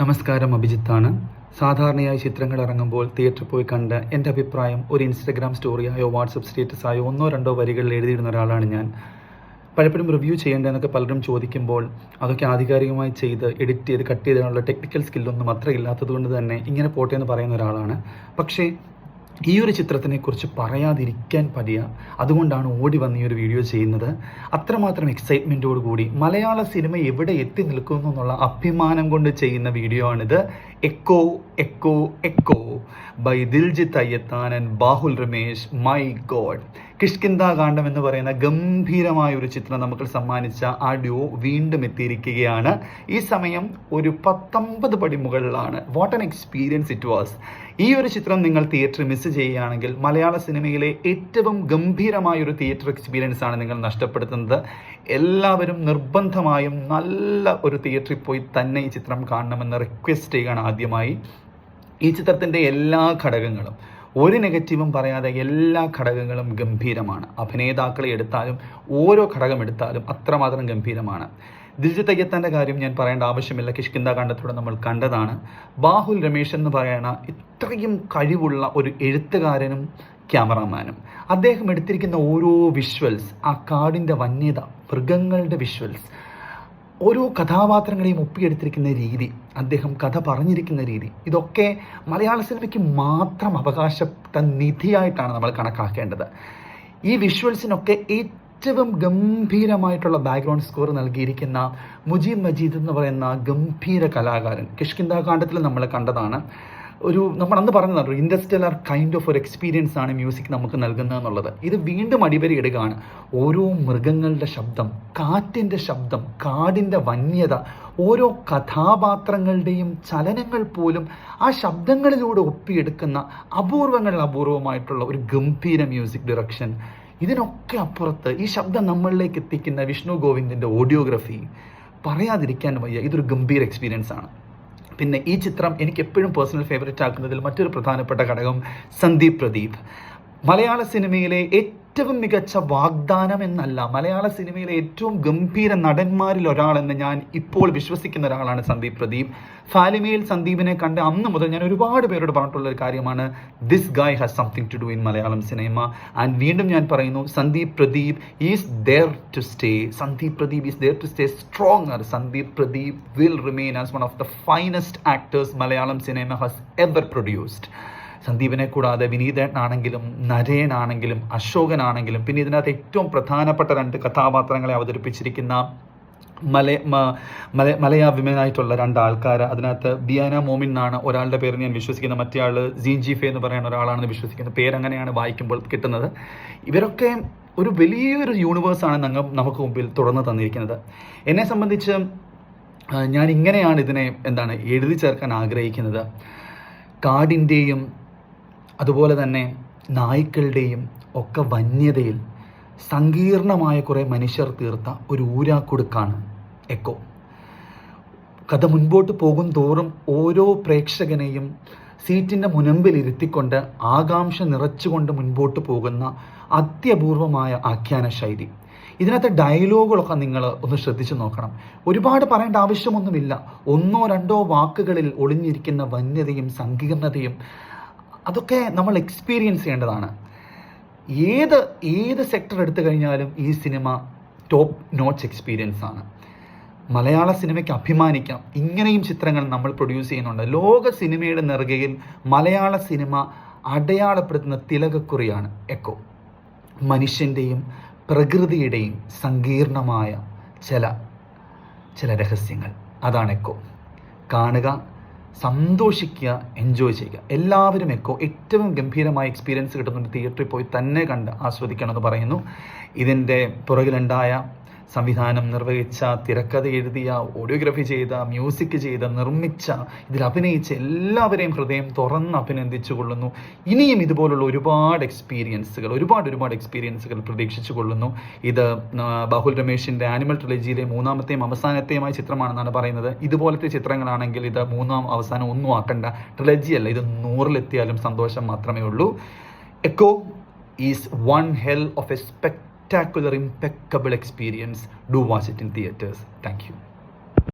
നമസ്കാരം അഭിജിത്താണ്. സാധാരണയായി ചിത്രങ്ങൾ ഇറങ്ങുമ്പോൾ തിയേറ്ററിൽ പോയി കണ്ട് എന്റെ അഭിപ്രായം ഒരു ഇൻസ്റ്റഗ്രാം സ്റ്റോറിയായോ വാട്സപ്പ് സ്റ്റേറ്റസായോ ഒന്നോ രണ്ടോ വരികളിൽ എഴുതിയിരുന്ന ഒരാളാണ് ഞാൻ. പലപ്പോഴും റിവ്യൂ ചെയ്യേണ്ടതെന്നൊക്കെ പലരും ചോദിക്കുമ്പോൾ അതൊക്കെ ആധികാരികമായി ചെയ്ത് എഡിറ്റ് ചെയ്ത് കട്ട് ചെയ്തതിനുള്ള ടെക്നിക്കൽ സ്കില്ലൊന്നും അത്ര ഇല്ലാത്തതുകൊണ്ട് തന്നെ ഇങ്ങനെ പോട്ടെ എന്ന് പറയുന്ന ഒരാളാണ്. പക്ഷേ ഈ ഒരു ചിത്രത്തിനെ കുറിച്ച് പറയാതിരിക്കാൻ പതിയ അതുകൊണ്ടാണ് ഓടി വന്ന് ഈ ഒരു വീഡിയോ ചെയ്യുന്നത്. അത്രമാത്രം എക്സൈറ്റ്മെന്റോട് കൂടി മലയാള സിനിമ എവിടെ എത്തി നിൽക്കുന്നു എന്നുള്ള അഭിമാനം കൊണ്ട് ചെയ്യുന്ന വീഡിയോ ആണിത്. Eko Eko Eko by Dinjith Ayyathan and Bahul Ramesh my god Kishkindha Kandam എന്ന് പറയുന്ന ഗംഭീരമായ ഒരു ചിത്രം നമുക്ക് സമ്മാനിച്ച ആ ഡ്യോ വീണ്ടും എത്തിയിരിക്കുകയാണ്. ഈ സമയം ഒരു പത്തൊമ്പത് പടി മുകളിലാണ്. What an experience it was ഈ ഒരു ചിത്രം നിങ്ങൾ തിയേറ്റർ മിസ് ചെയ്യുകയാണെങ്കിൽ മലയാള സിനിമയിലെ ഏറ്റവും ഗംഭീരമായ ഒരു തിയേറ്റർ എക്സ്പീരിയൻസ് ആണ് നിങ്ങൾ നഷ്ടപ്പെടുത്തുന്നത്. എല്ലാവരും നിർബന്ധമായും നല്ല ഒരു തിയേറ്ററിൽ പോയി തന്നെ ഈ ചിത്രം കാണണമെന്ന് റിക്വസ്റ്റ് ചെയ്യുകയാണ് ആദ്യമായി. ഈ ചിത്രത്തിന്റെ എല്ലാ ഘടകങ്ങളും ഒരു നെഗറ്റീവും പറയാതെ എല്ലാ ഘടകങ്ങളും ഗംഭീരമാണ്. അഭിനേതാക്കളെ എടുത്താലും ഓരോ ഘടകം എടുത്താലും അത്രമാത്രം ഗംഭീരമാണ്. ദിൽജിത്ത് അയ്യത്താന്റെ കാര്യം ഞാൻ പറയേണ്ട ആവശ്യമില്ല. കിഷ്കിന്ദ കണ്ടത്തോടെ നമ്മൾ കണ്ടതാണ്. ബാഹുൽ രമേശ് എന്ന് പറയണ ഇത്രയും കഴിവുള്ള ഒരു എഴുത്തുകാരനും ക്യാമറാമാനും. അദ്ദേഹം എടുത്തിരിക്കുന്ന ഓരോ വിഷ്വൽസ് ആ കാടിന്റെ വന്യത മൃഗങ്ങളുടെ വിഷ്വൽസ് ഓരോ കഥാപാത്രങ്ങളെയും ഒപ്പിയെടുത്തിരിക്കുന്ന രീതി അദ്ദേഹം കഥ പറഞ്ഞിരിക്കുന്ന രീതി ഇതൊക്കെ മലയാള സിനിമയ്ക്ക് മാത്രം അവകാശപ്പെട്ട നിധിയായിട്ടാണ് നമ്മൾ കണക്കാക്കേണ്ടത്. ഈ വിഷ്വൽസിനൊക്കെ ഏറ്റവും ഗംഭീരമായിട്ടുള്ള ബാക്ക്ഗ്രൗണ്ട് സ്കോർ നൽകിയിരിക്കുന്ന മുജീബ് മജീദ് എന്ന് പറയുന്ന ഗംഭീര കലാകാരൻ കിഷ്കിന്ദ കാണ്ഡത്തിൽ നമ്മൾ കണ്ടതാണ്. ഒരു നമ്മൾ അന്ന് പറഞ്ഞതാണ് ഇൻഡസ്ട്രിയലർ കൈൻഡ് ഓഫ് ഒരു എക്സ്പീരിയൻസ് ആണ് മ്യൂസിക് നമുക്ക് നൽകുന്നത് എന്നുള്ളത്. ഇത് വീണ്ടും അടിപരി ഇടുകയാണ്. ഓരോ മൃഗങ്ങളുടെ ശബ്ദം കാറ്റിന്റെ ശബ്ദം കാടിന്റെ വന്യത ഓരോ കഥാപാത്രങ്ങളുടെയും ചലനങ്ങൾ പോലും ആ ശബ്ദങ്ങളിലൂടെ ഒപ്പിയെടുക്കുന്ന അപൂർവങ്ങളിൽ അപൂർവമായിട്ടുള്ള ഒരു ഗംഭീര മ്യൂസിക് ഡിറക്ഷൻ ഇതിനൊക്കെ അപ്പുറത്ത് ഈ ശബ്ദം നമ്മളിലേക്ക് എത്തിക്കുന്ന വിഷ്ണു ഗോവിന്ദിന്റെ ഓഡിയോഗ്രഫി പറയാതിരിക്കാൻ വയ്യ. ഇതൊരു ഗംഭീര എക്സ്പീരിയൻസ് ആണ്. പിന്നെ ഈ ചിത്രം എനിക്ക് എപ്പോഴും പേഴ്സണൽ ഫേവറേറ്റ് ആക്കുന്നതിൽ മറ്റൊരു പ്രധാനപ്പെട്ട ഘടകം സന്ദീപ് പ്രദീപ്. മലയാള സിനിമയിലെ ഏറ്റവും മികച്ച വാഗ്ദാനം എന്നല്ല മലയാള സിനിമയിലെ ഏറ്റവും ഗംഭീര നടന്മാരിൽ ഒരാളെന്ന് ഞാൻ ഇപ്പോൾ വിശ്വസിക്കുന്ന ഒരാളാണ് സന്ദീപ് പ്രദീപ്. ഫാലിമയിൽ സന്ദീപിനെ കണ്ട് അന്ന് മുതൽ ഞാൻ ഒരുപാട് പേരോട് പറഞ്ഞിട്ടുള്ള ഒരു കാര്യമാണ് this guy has something to do in Malayalam cinema and വീണ്ടും ഞാൻ പറയുന്നു Sandeep Pradeep is there to stay Sandeep Pradeep is there to stay stronger Sandeep Pradeep will remain as one of the finest actors Malayalam cinema has ever produced സന്ദീപിനെ കൂടാതെ വിനീതനാണെങ്കിലും നരേനാണെങ്കിലും അശോകനാണെങ്കിലും പിന്നെ ഇതിനകത്ത് ഏറ്റവും പ്രധാനപ്പെട്ട രണ്ട് കഥാപാത്രങ്ങളെ അവതരിപ്പിച്ചിരിക്കുന്ന മല മല വിമനായിട്ടുള്ള രണ്ട് ആൾക്കാർ അതിനകത്ത് ബിയാന മോമിൻ എന്നാണ് ഒരാളുടെ പേര് ഞാൻ വിശ്വസിക്കുന്നത് മറ്റേ ആൾ ജീൻജിഫെ എന്ന് പറയുന്ന ഒരാളാണെന്ന് വിശ്വസിക്കുന്നത് പേരങ്ങനെയാണ് വായിക്കുമ്പോൾ കിട്ടുന്നത്. ഇവരൊക്കെ ഒരു വലിയൊരു യൂണിവേഴ്സാണ് ഞങ്ങൾ നമുക്ക് മുമ്പിൽ തുറന്നു തന്നിരിക്കുന്നത്. എന്നെ സംബന്ധിച്ച് ഞാൻ ഇങ്ങനെയാണ് ഇതിനെ എന്താണ് എഴുതി ചേർക്കാൻ ആഗ്രഹിക്കുന്നത്. കാടിന്റെയും അതുപോലെ തന്നെ നായ്ക്കളുടെയും ഒക്കെ വന്യതയിൽ സങ്കീർണമായ കുറേ മനുഷ്യർ തീർത്ത ഒരു ഊരാക്കുടുക്കാണ് എക്കോ. കഥ മുൻപോട്ട് പോകും തോറും ഓരോ പ്രേക്ഷകനെയും സീറ്റിന്റെ മുനമ്പിൽ ഇരുത്തിക്കൊണ്ട് ആകാംക്ഷ നിറച്ചുകൊണ്ട് മുൻപോട്ട് പോകുന്ന അത്യപൂർവമായ ആഖ്യാന ശൈലി. ഇതിനകത്തെ ഡയലോഗുകളൊക്കെ നിങ്ങൾ ഒന്ന് ശ്രദ്ധിച്ചു നോക്കണം. ഒരുപാട് പറയേണ്ട ആവശ്യമൊന്നുമില്ല. ഒന്നോ രണ്ടോ വാക്കുകളിൽ ഒളിഞ്ഞിരിക്കുന്ന വന്യതയും സങ്കീർണതയും അതൊക്കെ നമ്മൾ എക്സ്പീരിയൻസ് ചെയ്യേണ്ടതാണ്. ഏത് ഏത് സെക്ടർ എടുത്തു കഴിഞ്ഞാലും ഈ സിനിമ ടോപ്പ് നോട്ട്സ് എക്സ്പീരിയൻസ് ആണ്. മലയാള സിനിമയ്ക്ക് അഭിമാനിക്കാം. ഇങ്ങനെയും ചിത്രങ്ങൾ നമ്മൾ പ്രൊഡ്യൂസ് ചെയ്യുന്നുണ്ട്. ലോക സിനിമയുടെ നെറുകയിൽ മലയാള സിനിമ അടയാളപ്പെടുത്തുന്ന തിലകക്കുറിയാണ് എക്കോ മനുഷ്യന്റെയും പ്രകൃതിയുടെയും സങ്കീർണമായ ചില ചില രഹസ്യങ്ങൾ. അതാണ് എക്കോ കാണുക സന്തോഷിക്കുക എൻജോയ് ചെയ്യുക. എല്ലാവരും എക്കോ ഏറ്റവും ഗംഭീരമായ എക്സ്പീരിയൻസ് കിട്ടുന്നുണ്ട് തിയേറ്ററിൽ പോയി തന്നെ കണ്ട് ആസ്വദിക്കണമെന്ന് പറയുന്നു. ഇതിന്റെ പുറകിലുണ്ടായ സംവിധാനം നിർവഹിച്ച തിരക്കഥ എഴുതിയ ഓഡിയോഗ്രഫി ചെയ്ത മ്യൂസിക് ചെയ്ത നിർമ്മിച്ച ഇതിൽ അഭിനയിച്ച എല്ലാവരെയും ഹൃദയം തുറന്ന് അഭിനന്ദിച്ചു കൊള്ളുന്നു ഇനിയും ഇതുപോലുള്ള ഒരുപാട് എക്സ്പീരിയൻസുകൾ ഒരുപാട് ഒരുപാട് എക്സ്പീരിയൻസുകൾ പ്രതീക്ഷിച്ചു കൊള്ളുന്നു. ഇത് ബാഹുൽ രമേശിന്റെ ആനിമൽ ട്രിലജിയിലെ മൂന്നാമത്തെയും അവസാനത്തെയുമായ ചിത്രമാണെന്നാണ് പറയുന്നത്. ഇതുപോലത്തെ ചിത്രങ്ങളാണെങ്കിൽ ഇത് മൂന്നാം അവസാനം ഒന്നും ആക്കണ്ട. ട്രിലജി അല്ല ഇത് നൂറിലെത്തിയാലും സന്തോഷം മാത്രമേ ഉള്ളൂ. Eko is one hell of a spect spectacular, impeccable experience. Do watch it in theaters. Thank you.